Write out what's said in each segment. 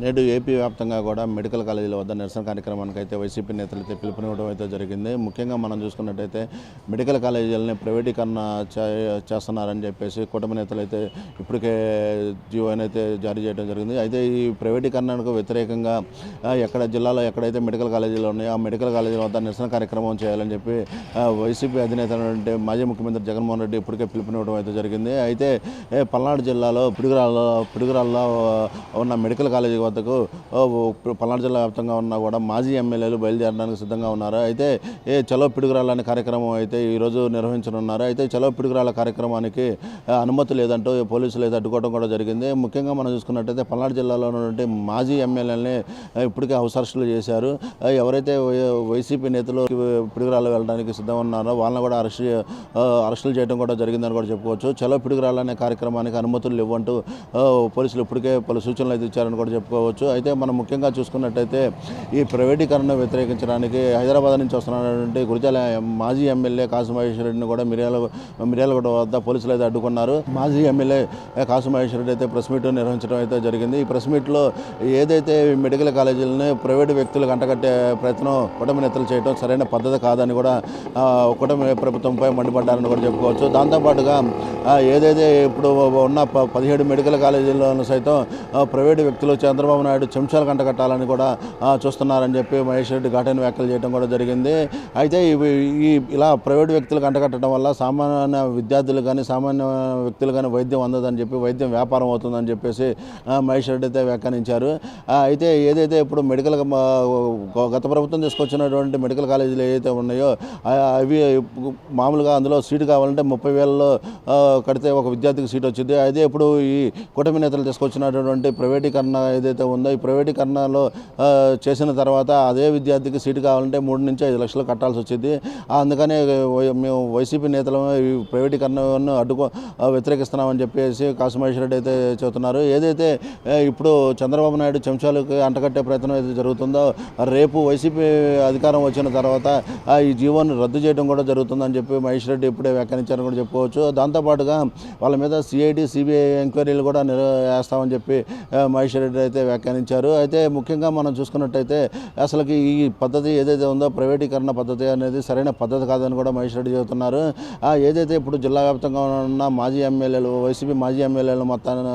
నేడు ఏపీ వ్యాప్తంగా కూడా మెడికల్ కాలేజీల వద్ద నిరసన కార్యక్రమానికి అయితే వైసీపీ నేతలు అయితే పిలుపునివ్వడం అయితే జరిగింది. ముఖ్యంగా మనం చూసుకున్నట్టయితే మెడికల్ కాలేజీలని ప్రైవేటీకరణ చేస్తున్నారని చెప్పేసి కుటుంబ నేతలు అయితే ఇప్పటికే జీవోని అయితే జారీ చేయడం జరిగింది. అయితే ఈ ప్రైవేటీకరణకు వ్యతిరేకంగా ఎక్కడ జిల్లాలో ఎక్కడైతే మెడికల్ కాలేజీలు ఉన్నాయో ఆ మెడికల్ కాలేజీల వద్ద నిరసన కార్యక్రమం చేయాలని చెప్పి వైసీపీ అధినేత అంటే మాజీ ముఖ్యమంత్రి జగన్మోహన్ రెడ్డి ఇప్పటికే పిలుపునివ్వడం అయితే జరిగింది. అయితే పల్నాడు జిల్లాలో పిడుగురాల్లో పిడుగురాల్లో ఉన్న మెడికల్ కాలేజీ వద్దకు పల్నాడు జిల్లా వ్యాప్తంగా ఉన్న కూడా మాజీ ఎమ్మెల్యేలు బయలుదేరడానికి సిద్ధంగా ఉన్నారు. అయితే ఏ చలో పిడుగురాళ్ళ అనే కార్యక్రమం అయితే ఈరోజు నిర్వహించనున్నారు. అయితే చలో పిడుగురాళ్ళ కార్యక్రమానికి అనుమతి లేదంటూ పోలీసులు అయితే అడ్డుకోవడం కూడా జరిగింది. ముఖ్యంగా మనం చూసుకున్నట్టయితే పల్నాడు జిల్లాలో ఉన్నటువంటి మాజీ ఎమ్మెల్యేలని ఇప్పటికే హౌస్ అరెస్టులు చేశారు. ఎవరైతే వైసీపీ నేతలు పిడుగురాళ్ళు వెళ్ళడానికి సిద్ధం ఉన్నారో వాళ్ళని కూడా అరెస్ట్ అరెస్టులు చేయడం కూడా జరిగిందని కూడా చెప్పుకోవచ్చు. చలో పిడుగురాలనే అనే కార్యక్రమానికి అనుమతులు ఇవ్వంటూ పోలీసులు ఇప్పటికే పలు సూచనలు అయితే ఇచ్చారని కూడా చెప్పుకోవచ్చు. అయితే మనం ముఖ్యంగా చూసుకున్నట్టయితే ఈ ప్రైవేటీకరణను వ్యతిరేకించడానికి హైదరాబాద్ నుంచి వస్తున్నటువంటి గురిజాల మాజీ ఎమ్మెల్యే కాసుమహేశ్వరరెడ్డిని కూడా మిర్యాల మిర్యాలగూడ వద్ద పోలీసులు అయితే అడ్డుకున్నారు. మాజీ ఎమ్మెల్యే కాసుమహేశ్వరరెడ్డి అయితే ప్రెస్ మీట్ నిర్వహించడం అయితే జరిగింది. ఈ ప్రెస్ మీట్లో ఏదైతే ఈ మెడికల్ కాలేజీలని ప్రైవేటు వ్యక్తులకు అంటగట్టే ప్రయత్నం కుటుంబ నేతలు చేయడం సరైన పద్ధతి కాదని కూడా ఆ, కుటుంబ ప్రభుత్వంపై మండిపడ్డారని కూడా చెప్పుకోవచ్చు. దాంతోపాటుగా ఏదైతే ఇప్పుడు ఉన్న ప- పదిహేడు మెడికల్ కాలేజీలను సైతం ప్రైవేటు వ్యక్తులు చంద్రబాబు నాయుడు చెంచాలు కంటగట్టాలని కూడా చూస్తున్నారని చెప్పి మహేష్ రెడ్డి ఘాటైన వ్యాఖ్యలు చేయడం కూడా జరిగింది. అయితే ఇవి ఈ ఇలా ప్రైవేట్ వ్యక్తులకు అంటగట్టడం వల్ల సామాన్య విద్యార్థులు కానీ సామాన్య వ్యక్తులు కానీ వైద్యం అందదని చెప్పి వైద్యం వ్యాపారం అవుతుందని చెప్పేసి మహేష్ రెడ్డి అయితే వ్యాఖ్యానించారు. అయితే ఏదైతే ఇప్పుడు మెడికల్ గత ప్రభుత్వం తీసుకొచ్చినటువంటి మెడికల్ కాలేజీలు ఏదైతే ఉన్నాయో అవి మామూలుగా అందులో సీటు కావాలంటే ముప్పై వేలలో కడితే ఒక విద్యార్థికి సీట్ వచ్చింది. అదే ఇప్పుడు ఈ కూటమి నేతలు తీసుకొచ్చినటువంటి ప్రైవేటీకరణ ఏదైతే ఉందో ఈ ప్రైవేటీకరణలో చేసిన తర్వాత అదే విద్యార్థికి సీటు కావాలంటే మూడు నుంచి ఐదు లక్షలు కట్టాల్సి వచ్చింది. అందుకనే వై- మేము వైసీపీ నేతలు ఈ ప్రైవేటీకరణను అడ్డుకో వ్యతిరేకిస్తున్నామని చెప్పేసి కాసుమహేశ్వర రెడ్డి అయితే చెబుతున్నారు. ఏదైతే ఇప్పుడు చంద్రబాబు నాయుడు చెంచాలకు అంటకట్టే ప్రయత్నం అయితే జరుగుతుందో రేపు వైసీపీ అధికారం వచ్చిన తర్వాత ఆ, ఈ జీవోను రద్దు చేయడం కూడా జరుగుతుందని చెప్పి మహేష్ రెడ్డి ఇప్పుడే వ్యాఖ్యానించారని కూడా చెప్పుకోవచ్చు దాంతోపాటుగా వాళ్ళ మీద సిఐడి సిబిఐ ఎంక్వైరీలు కూడా నిర్వహిస్తామని చెప్పి మహేష్ రెడ్డి అయితే వ్యాఖ్యానించారు. అయితే ముఖ్యంగా మనం చూసుకున్నట్టయితే అసలుకి ఈ పద్ధతి ఏదైతే ఉందో ప్రైవేటీకరణ పద్ధతి అనేది సరైన పద్ధతి కాదని కూడా మహేష్ రెడ్డి చెబుతున్నారు. ఏదైతే ఇప్పుడు జిల్లా వ్యాప్తంగా ఉన్న మాజీ ఎమ్మెల్యేలు వైసీపీ మాజీ ఎమ్మెల్యేలు మొత్తాన్ని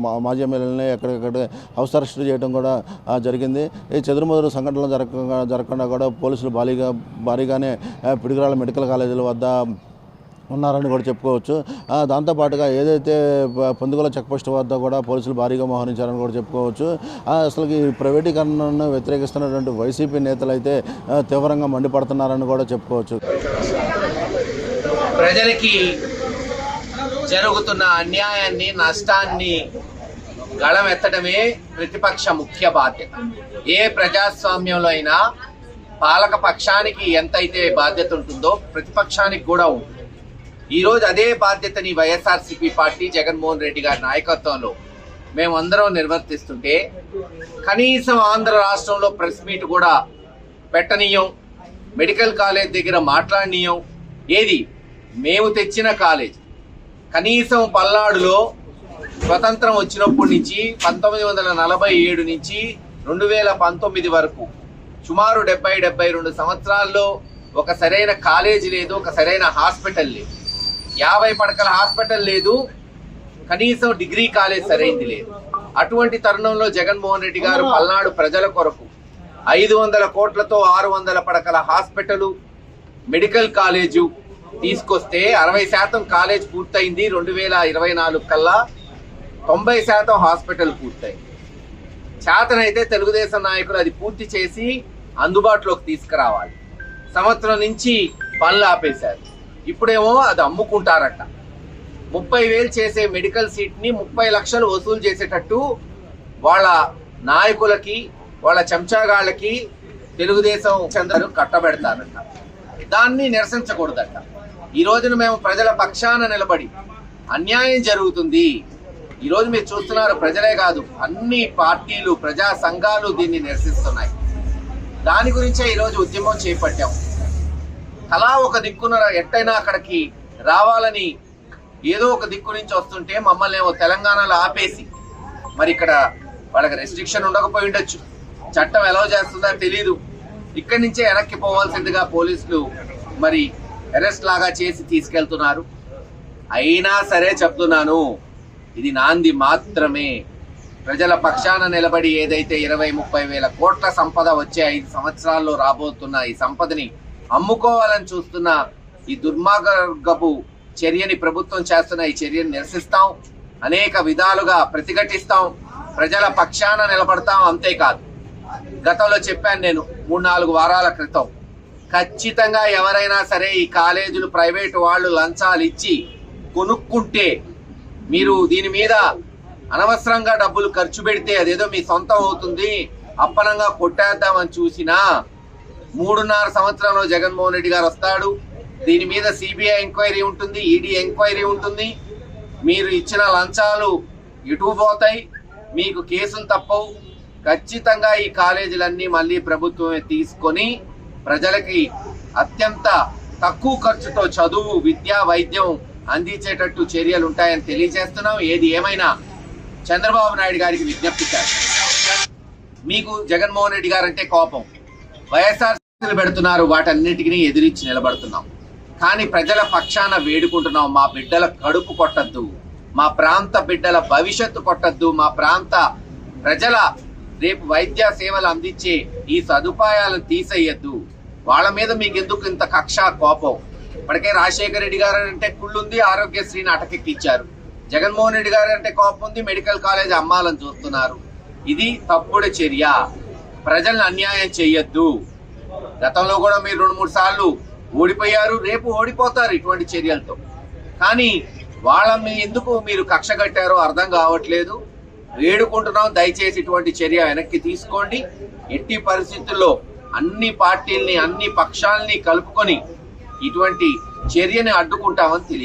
మా- మాజీ ఎమ్మెల్యేలని ఎక్కడికక్కడ హౌస్ అరెస్ట్ చేయడం కూడా జరిగింది. ఈ చెదురుమదురు సంఘటనలు జరగకుండా జరగకుండా కూడా పోలీసులు భారీగా భారీగానే ఆ, పిడుగురాళ్ళ మెడికల్ కాలేజీల వద్ద ఉన్నారని కూడా చెప్పుకోవచ్చు. దాంతోపాటుగా ఏదైతే ప- పొందుగల చెక్పోస్ట్ వద్ద కూడా పోలీసులు భారీగా మోహరించారని కూడా చెప్పుకోవచ్చు. అసలు ఈ ప్రైవేటీకరణను వ్యతిరేకిస్తున్నటువంటి వైసీపీ నేతలు అయితే తీవ్రంగా మండిపడుతున్నారని కూడా చెప్పుకోవచ్చు. ప్రజలకి జరుగుతున్న అన్యాయాన్ని నష్టాన్ని గళమెత్తడమే ప్రతిపక్ష ముఖ్య బాధ్యత. ఏ ప్రజాస్వామ్యంలో అయినా పాలక పక్షానికి ఎంతైతే బాధ్యత ఉంటుందో ప్రతిపక్షానికి కూడా ఉంటుంది. ఈరోజు అదే బాధ్యతని వైఎస్ఆర్సీపీ పార్టీ జగన్మోహన్ రెడ్డి గారి నాయకత్వంలో. మేమందరం నిర్వర్తిస్తుంటే కనీసం ఆంధ్ర రాష్ట్రంలో ప్రెస్ మీట్ కూడా పెట్టనీయం మెడికల్ కాలేజ్ దగ్గర మాట్లాడనీయం. ఏది? మేము తెచ్చిన కాలేజ్. కనీసం పల్నాడులో స్వతంత్రం వచ్చినప్పటి నుంచి పంతొమ్మిది వందల నలభై ఏడు నుంచి రెండు వేల పంతొమ్మిది వరకు సుమారు డెబ్బై డెబ్బై రెండు సంవత్సరాల్లో ఒక సరైన కాలేజీ లేదు ఒక సరైన హాస్పిటల్ లేదు. యాభై పడకల హాస్పిటల్ లేదు. కనీసం డిగ్రీ కాలేజ్ సరైంది లేదు. అటువంటి తరుణంలో జగన్మోహన్ రెడ్డి గారు పల్నాడు ప్రజల కొరకు ఐదు వందల కోట్లతో ఆరు వందల పడకల హాస్పిటల్ మెడికల్ కాలేజు తీసుకొస్తే అరవై శాతం కాలేజ్ పూర్తయింది రెండు వేల ఇరవై నాలుగు కల్లా. తొంభై శాతం హాస్పిటల్ పూర్తయింది. చేతనైతే తెలుగుదేశం నాయకులు అది పూర్తి చేసి అందుబాటులోకి తీసుకురావాలి. సంవత్సరం నుంచి పనులు ఆపేశారు. ఇప్పుడేమో అది అమ్ముకుంటారట. ముప్పై వేలు చేసే మెడికల్ సీట్ని ముప్పై లక్షలు వసూలు చేసేటట్టు వాళ్ళ నాయకులకి వాళ్ళ చెంచాగాళ్ళకి తెలుగుదేశం చంద్రులు కట్టబెడతారట. దాన్ని నిరసించకూడదట. ఈ రోజున మేము ప్రజల పక్షాన నిలబడి అన్యాయం జరుగుతుంది. ఈరోజు మీరు చూస్తున్నారు ప్రజలే కాదు అన్ని పార్టీలు ప్రజా సంఘాలు దీన్ని నిరసిస్తున్నాయి. దాని గురించే ఈరోజు ఉద్యమం చేపట్టాము తలా ఒక దిక్కున ఎట్టయినా అక్కడికి రావాలని ఏదో ఒక దిక్కు నుంచి వస్తుంటే మమ్మల్ని ఏమో తెలంగాణలో ఆపేసి మరి ఇక్కడ వాళ్ళకి రెస్ట్రిక్షన్ ఉండకపోయి ఉండొచ్చు. చట్టం ఎలా చేస్తుందో తెలియదు ఇక్కడి నుంచే వెనక్కి పోవాల్సిందిగా పోలీసులు మరి అరెస్ట్ లాగా చేసి తీసుకెళ్తున్నారు. అయినా సరే చెప్తున్నాను ఇది నాంది మాత్రమే. ప్రజల పక్షాన నిలబడి ఏదైతే ఇరవై ముప్పై వేల కోట్ల సంపద వచ్చే ఐదు సంవత్సరాల్లో రాబోతున్న ఈ సంపదని అమ్ముకోవాలని చూస్తున్న ఈ దుర్మార్గపు చర్యని ప్రభుత్వం చేస్తున్న ఈ చర్యని నిరసిస్తాం. అనేక విధాలుగా ప్రతిఘటిస్తాం. ప్రజల పక్షాన నిలబడతాం. అంతేకాదు గతంలో చెప్పాను నేను మూడు నాలుగు వారాల క్రితం ఖచ్చితంగా ఎవరైనా సరే ఈ కాలేజీలు ప్రైవేటు వాళ్ళు లంచాలు ఇచ్చి కొనుక్కుంటే మీరు దీని మీద అనవసరంగా డబ్బులు ఖర్చు పెడితే అదేదో మీ సొంతం అవుతుంది. అప్పనంగా కొట్టేద్దామని చూసినా మూడున్నర సంవత్సరంలో జగన్మోహన్ రెడ్డి గారు వస్తాడు. దీని మీద సిబిఐ ఎంక్వైరీ ఉంటుంది ఈడీ ఎంక్వైరీ ఉంటుంది. మీరు ఇచ్చిన లంచాలు ఇటు పోతాయి మీకు కేసులు తప్పవు. ఖచ్చితంగా ఈ కాలేజీలన్నీ మళ్ళీ ప్రభుత్వమే తీసుకొని ప్రజలకి అత్యంత తక్కువ ఖర్చుతో చదువు విద్య వైద్యం అందించేటట్టు చర్యలు ఉంటాయని తెలియజేస్తున్నాం. ఏది ఏమైనా చంద్రబాబు నాయుడు గారికి విజ్ఞప్తి చేస్తాం. మీకు జగన్మోహన్ రెడ్డి గారు అంటే కోపం. వైఎస్ఆర్ పెడుతున్నారు వాటన్నిటికీ ఎదిరించి నిలబడుతున్నాం. కానీ ప్రజల పక్షాన వేడుకుంటున్నాం మా బిడ్డల కడుపు కొట్టద్దు మా ప్రాంత బిడ్డల భవిష్యత్తు కొట్టద్దు మా ప్రాంత ప్రజల రేపు వైద్య సేవలు అందించే ఈ సదుపాయాలను తీసేయద్దు. వాళ్ళ మీద మీకు ఎందుకు ఇంత కక్ష కోపం? ఇప్పటికే రాజశేఖర రెడ్డి గారు అంటే కుళ్ళుంది ఆరోగ్యశ్రీని అటకెక్కిచ్చారు. జగన్మోహన్ రెడ్డి గారు అంటే కోపం ఉంది మెడికల్ కాలేజ్ అమ్మాలని చూస్తున్నారు. ఇది తప్పుడు చర్య. ప్రజలను అన్యాయం చేయొద్దు. గతంలో కూడా మీరు రెండు మూడు సార్లు ఓడిపోయారు రేపు ఓడిపోతారు ఇటువంటి చర్యలతో. కానీ వాళ్ళ మీ ఎందుకు మీరు కక్ష కట్టారో అర్థం కావట్లేదు. వేడుకుంటున్నాం దయచేసి ఇటువంటి చర్య వెనక్కి తీసుకోండి. ఎట్టి పరిస్థితుల్లో అన్ని పార్టీల్ని అన్ని పక్షాల్ని కలుపుకొని ఇటువంటి చర్యని అడ్డుకుంటామని తెలియదు